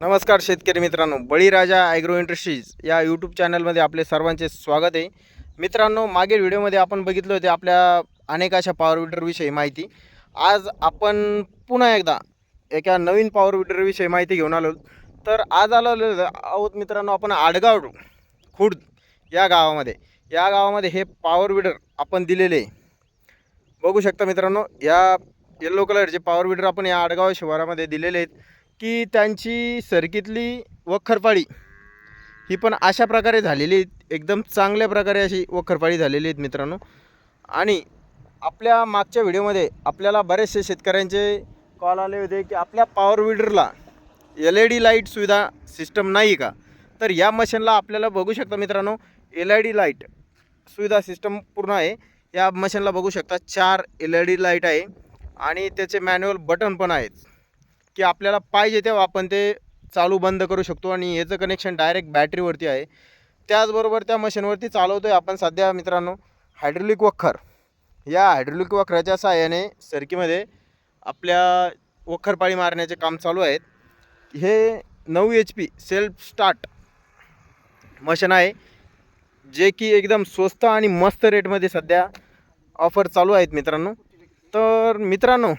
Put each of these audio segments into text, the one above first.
नमस्कार शेतकरी मित्रांनो बळीराजा ॲग्रो इंडस्ट्रीज या यूट्यूब चॅनलमध्ये आपले सर्वांचे स्वागत आहे. मित्रांनो मागील व्हिडिओमध्ये आपण बघितलं होते आपल्या अनेक अशा पॉवर विडरविषयी माहिती. आज आपण पुन्हा एकदा एका नवीन पॉवर विडरविषयी माहिती घेऊन आलो तर आज आलो आहोत मित्रांनो आपण आडगाव खुर्द या गावामध्ये. या गावामध्ये हे पॉवर विडर आपण दिलेले आहे. बघू शकता मित्रांनो या येल्लो कलरचे पॉवर विडर आपण या आडगाव शिवारामध्ये दिलेले आहेत. की त्यांची सरकीतली वखरपाळी ही पण अशा प्रकारे झालेली आहेत. एकदम चांगल्या प्रकारे अशी वखरपाळी झालेली आहेत मित्रांनो. आणि आपल्या मागच्या व्हिडिओमध्ये आपल्याला बरेचसे शेतकऱ्यांचे कॉल आले होते की आपल्या पॉवर विडरला एल ई डी लाइट सुविधा सिस्टम नाही का? तर या मशीनला आपल्याला बघू शकता मित्रांनो एल आय डी लाइट सुविधा सिस्टम पूर्ण आहे. या मशीनला बघू शकता चार एल ई डी लाइट आहे. आणि त्याचे मॅन्युअल बटन पण आहेत. की आपल्याला पाहिजे तेव्हा आपण ते चालू बंद करू शकतो आणि याचं कनेक्शन डायरेक्ट बॅटरीवरती आहे. त्याचबरोबर त्या मशीनवरती चालवतो आहे आपण सध्या मित्रांनो हायड्रोलिक वखर. या हायड्रोलिक वखराच्या सहाय्याने सरकीमध्ये आपल्या वखरपाळी मारण्याचे काम चालू आहेत. हे नऊ H P self start machine आहे जे की एकदम स्वस्त आणि मस्त रेटमध्ये सध्या ऑफर चालू आहेत मित्रांनो. तर मित्रांनो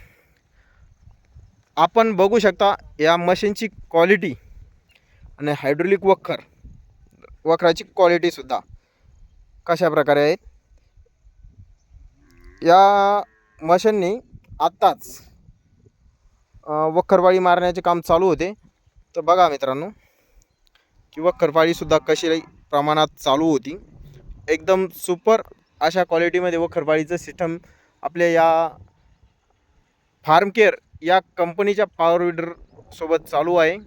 आपण बघू शकता या मशीनची क्वालिटी आणि हायड्रोलिक वखर वखराची क्वालिटीसुद्धा कशा प्रकारे आहे? या मशीननी आत्ताच वखरपाळी मारण्याचे काम चालू होते. तर बघा मित्रांनो की वखरपाळीसुद्धा कशी प्रमाणात चालू होती. एकदम सुपर अशा क्वालिटीमध्ये वखरपाळीचं सिस्टम आपल्या या फार्म केअर या कंपनीच्या पॉवर विडरसोबत चालू आहे.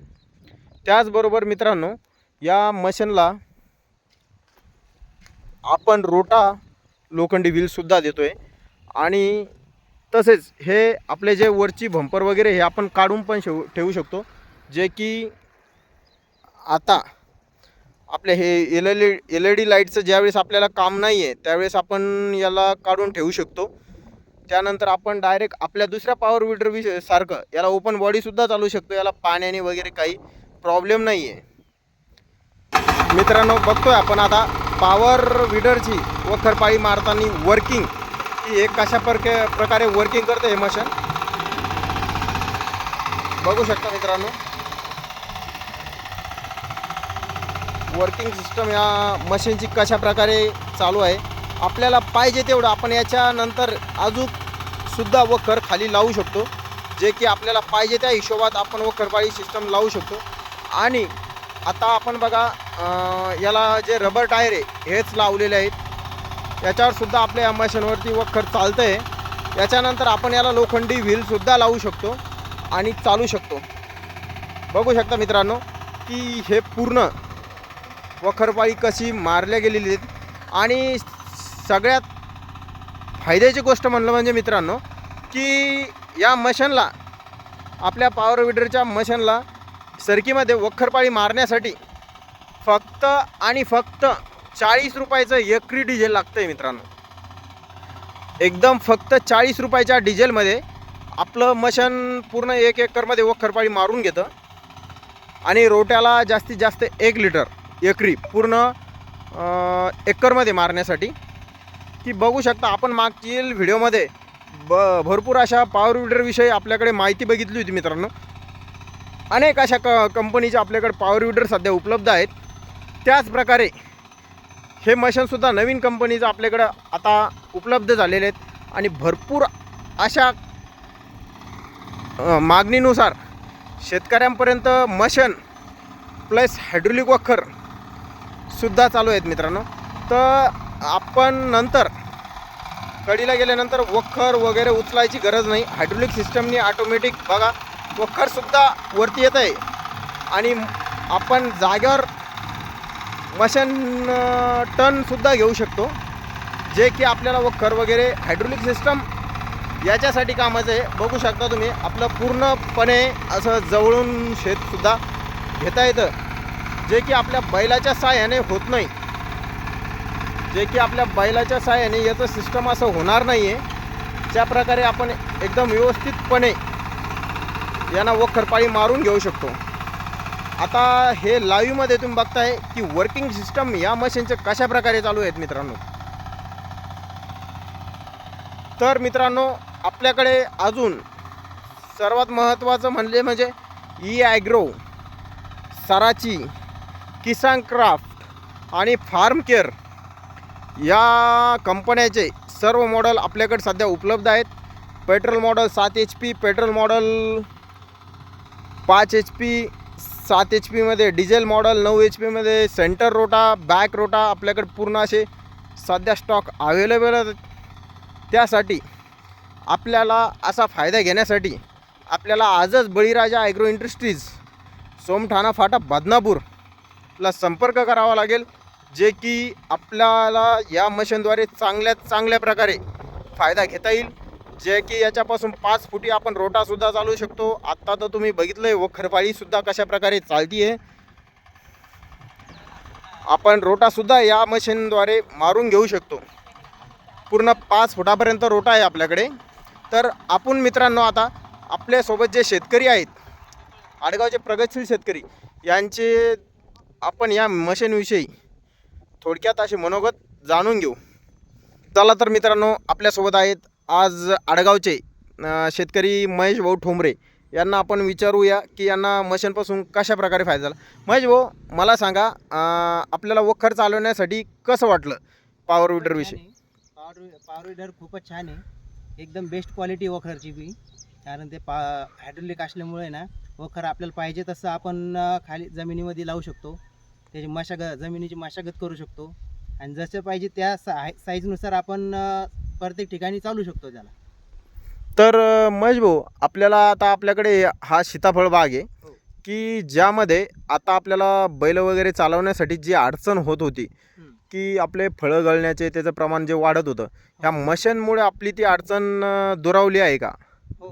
त्याचबरोबर मित्रांनो या मशीनला आपण रोटा लोखंडी व्हीलसुद्धा देतो आहे आणि तसेच हे आपले जे वरची भंपर वगैरे हे आपण काढून पण शेव ठेवू शकतो. जे की आता आपले हे L L L E D लाईटचं ज्यावेळेस आपल्याला काम नाही आहे त्यावेळेस आपण याला काढून ठेवू शकतो. त्यानंतर आपण डायरेक्ट आपल्या दुसऱ्या पॉवर विडर विष सारखं याला ओपन बॉडीसुद्धा चालू शकतो याला पाण्याने वगैरे काही प्रॉब्लेम नाही आहे मित्रांनो बघतोय आपण आता पॉवर विडरची वखरपाळी मारताना वर्किंग ही एक कशा प्रके प्रकारे वर्किंग करते हे मशीन? बघू शकता मित्रांनो. वर्किंग सिस्टम या मशीनची कशा प्रकारे चालू आहे? आपल्याला पाहिजे तेवढं. आपण याच्यानंतर अजून सुद्धा वखर खाली लावू शकतो जे की आपल्याला पाहिजे त्या हिशोबात आपण वखरपाळी सिस्टम लावू शकतो. आणि आता आपण बघा याला जे रबर टायर आहे हेच लावलेले आहेत. याच्यावर सुद्धा आपल्या या मशीनवरती वखर चालतं आहे याच्यानंतर आपण याला लोखंडी व्हीलसुद्धा लावू शकतो आणि चालू शकतो. बघू शकता मित्रांनो की हे पूर्ण वखरपाळी कशी मारल्या गेलेली आहेत. आणि सगळ्यात फायद्याची गोष्ट म्हणलं म्हणजे मित्रांनो की या मशीनला आपल्या पॉवर विडरच्या मशीनला सरकीमध्ये वखरपाळी मारण्यासाठी फक्त आणि फक्त चाळीस रुपयाचं एकरी डिझेल लागतं आहे मित्रांनो. एकदम फक्त चाळीस रुपयाच्या डिझेलमध्ये आपलं मशन पूर्ण एक एकरमध्ये वखरपाळी मारून घेतं आणि रोट्याला जास्तीत जास्त एक लिटर एकरी पूर्ण एकरमध्ये मारण्यासाठी. की बघू शकता आपण मागील व्हिडिओमध्ये ब भरपूर अशा पॉवर विडरविषयी आपल्याकडे माहिती बघितली होती मित्रांनो. अनेक अशा क कंपनीचे आपल्याकडे पॉवर विडर सध्या उपलब्ध आहेत. त्याचप्रकारे हे मशीनसुद्धा नवीन कंपनीचं आपल्याकडं आता उपलब्ध झालेले आहेत. आणि भरपूर अशा मागणीनुसार शेतकऱ्यांपर्यंत मशन प्लस हायड्रोलिक वखर सुद्धा चालू आहेत मित्रांनो. तर आपण नंतर कडीला गेल्यानंतर वखर वगैरे उचलायची गरज नाही. हायड्रोलिक सिस्टमनी ऑटोमॅटिक बघा वखरसुद्धा वरती येत आहे आणि आपण जागेवर मशन टनसुद्धा घेऊ शकतो. जे की आपल्याला वखर वगैरे हायड्रोलिक सिस्टम याच्यासाठी कामाचं आहे. बघू शकता तुम्ही आपलं पूर्णपणे असं जवळून शेतसुद्धा घेता येतं. जे की आपल्या बैलाच्या साह्याने होत नाही. जे की आपल्या बैलाच्या साह्याने याचं सिस्टम असं होणार नाही आहे ज्या प्रकारे आपण एकदम व्यवस्थितपणे यांना वखरपाळी मारून घेऊ शकतो. आता हे लाईव्हमध्ये तुम्ही बघताय की वर्किंग सिस्टम या मशीनचे कशा प्रकारे चालू आहेत मित्रांनो? तर मित्रांनो आपल्याकडे अजून सर्वात महत्त्वाचं म्हणले म्हणजे ई ॲग्रो सराची किसान क्राफ्ट आणि फार्म केअर या कंपन्याचे सर्व मॉडल आपल्याकडे सध्या उपलब्ध आहेत. पेट्रोल मॉडल सात एच पी पेट्रोल मॉडल पाच एच पी सात एच पीमध्ये डिझेल मॉडेल नऊ एच पीमध्ये सेंटर रोटा बॅक रोटा आपल्याकडे पूर्ण असे सध्या स्टॉक अवेलेबल आहेत. त्यासाठी आपल्याला असा फायदा घेण्यासाठी आपल्याला आजच बळीराजा ॲग्रो इंडस्ट्रीज सोमठाणा फाटा बदनापूरला संपर्क करावा लागेल. जे की आपल्याला या मशीनद्वारे चांगल्यात चांगल्या प्रकारे फायदा घेता येईल. जे की याच्यापासून पाच फुटी आपण रोटासुद्धा चालवू शकतो. आत्ता तर तुम्ही बघितलं आहे वखरपाळीसुद्धा कशा प्रकारे चालती आहे आपण रोटासुद्धा या मशीनद्वारे मारून घेऊ शकतो. पूर्ण पाच फुटापर्यंत रोटा आहे आपल्याकडे. तर आपण मित्रांनो आता आपल्यासोबत जे शेतकरी आहेत आडगावचे प्रगतशील शेतकरी यांचे आपण या मशीनविषयी थोडक्यात असे मनोगत जाणून घेऊ. चला तर मित्रांनो आपल्यासोबत आहेत आज आडगावचे शेतकरी महेश भाऊ ठोंबरे. यांना आपण विचारूया की यांना मशीनपासून कशा प्रकारे फायदा झाला? महेश भाऊ मला सांगा आपल्याला वखर चालवण्यासाठी कसं वाटलं पॉवर विडरविषयी पॉवर पॉवर विडर खूपच छान आहे. एकदम बेस्ट क्वालिटी वखरची बी. कारण ते पा हायड्रोलिक असल्यामुळे ना वखर आपल्याला पाहिजे तसं आपण खाली जमिनीमध्ये लावू शकतो. त्याची मशागत जमिनीची मशागत करू शकतो. आणि जसं पाहिजे त्या साय साईजनुसार आपण प्रत्येक ठिकाणी चालू शकतो त्याला. तर महेश भाऊ आपल्याला आता आपल्याकडे हा सीताफळ बाग आहे हो. की ज्यामध्ये आता आपल्याला बैल वगैरे चालवण्यासाठी जी अडचण होत होती. की आपले फळं गळण्याचे त्याचं प्रमाण जे वाढत होतं ह्या मशीनमुळे आपली ती अडचण दुरावली आहे का? हो.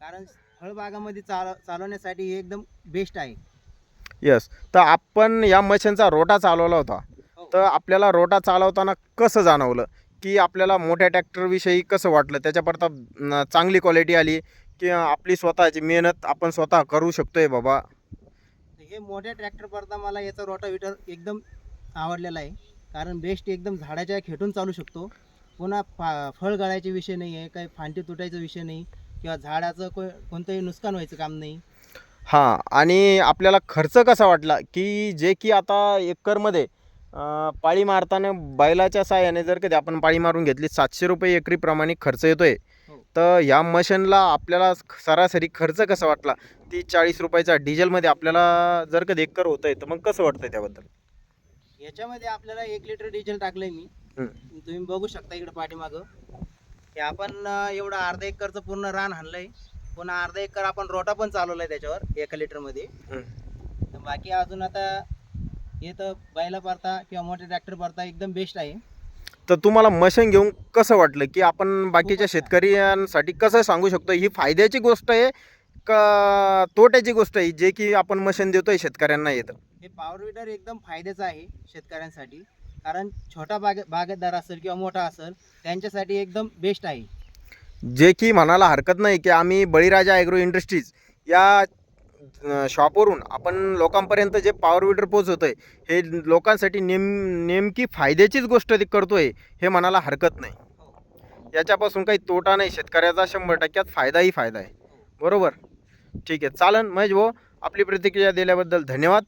कारण फळबागामध्ये चाल चालवण्यासाठी हे एकदम बेस्ट आहे. यस तर आपण या मशीनचा रोटा चालवला होता. हो. तर आपल्याला रोटा चालवताना कसं जाणवलं? की आपल्याला मोठ्या ट्रॅक्टरविषयी कसं वाटलं? त्याच्याकरता अं, चांगली क्वालिटी आली की आपली स्वतःची मेहनत आपण स्वतः करू शकतोय बाबा? हे मोठ्या ट्रॅक्टर करता मला याचा रोटाव्हिटर एकदम आवडलेला आहे. कारण बेस्ट एकदम झाडाच्या खेटून चालू शकतो. पुन्हा फा फळ गळायचे विषय नाही आहे काही फांटी तुटायचा विषय नाही किंवा झाडाचं को कोणतंही नुकसान व्हायचं काम नाही. हां आणि आपल्याला खर्च कसा वाटला की जे की आता एकरमध्ये पाळी मारताना बैलाच्या साहाय्याने जर कधी आपण पाळी मारून घेतली सातशे रुपये एकरीप्रमाणे खर्च येतोय. हो. तर या मशीनला आपल्याला सरासरी खर्च कसा वाटला? ती चाळीस रुपयाचा डिझेलमध्ये आपल्याला जर कधी एकर होतंय तर मग कसं वाटतंय त्याबद्दल? याच्यामध्ये आपल्याला एक लिटर डिझेल टाकलंय मी. तुम्ही बघू शकता इकडे पाठीमागं. हे आपण एवढं अर्धा एकरचं पूर्ण रान हाणलंय. पुन्हा अर्धा एकर आपण रोटा पण चालवलाय त्याच्यावर एका लिटरमध्ये. हं. तर बाकी अजून आता हे तर बैला पारता किंवा मोठे ट्रॅक्टर पारता एकदम बेस्ट आहे. तर तुम्हाला मशीन घेऊन कसं वाटलं की आपण बाकीच्या. शेतकऱ्यांसाठी कसं सांगू शकतो? ही फायद्याची गोष्ट आहे का तोट्याची गोष्ट आहे जे की आपण मशीन देतोय शेतकऱ्यांना येतं? हे पॉवर विडर एकदम फायद्याचं आहे शेतकऱ्यांसाठी. कारण छोटा बाग बागेतदार असेल किंवा मोठा असेल त्यांच्यासाठी एकदम बेस्ट आहे. जे की म्हणायला हरकत नाही की आम्ही बळीराजा ॲग्रो इंडस्ट्रीज या शॉपवरून आपण लोकांपर्यंत जे पॉवर विडर आहे हे लोकांसाठी नेम नेमकी फायद्याचीच गोष्ट करतो आहे हे म्हणायला हरकत नाही. याच्यापासून काही तोटा नाही शेतकऱ्याचा शंभर टक्क्यात फायदाही फायदा आहे. बरोबर? ठीक आहे. चालन महेश भाऊ आपली प्रतिक्रिया दिल्याबद्दल धन्यवाद.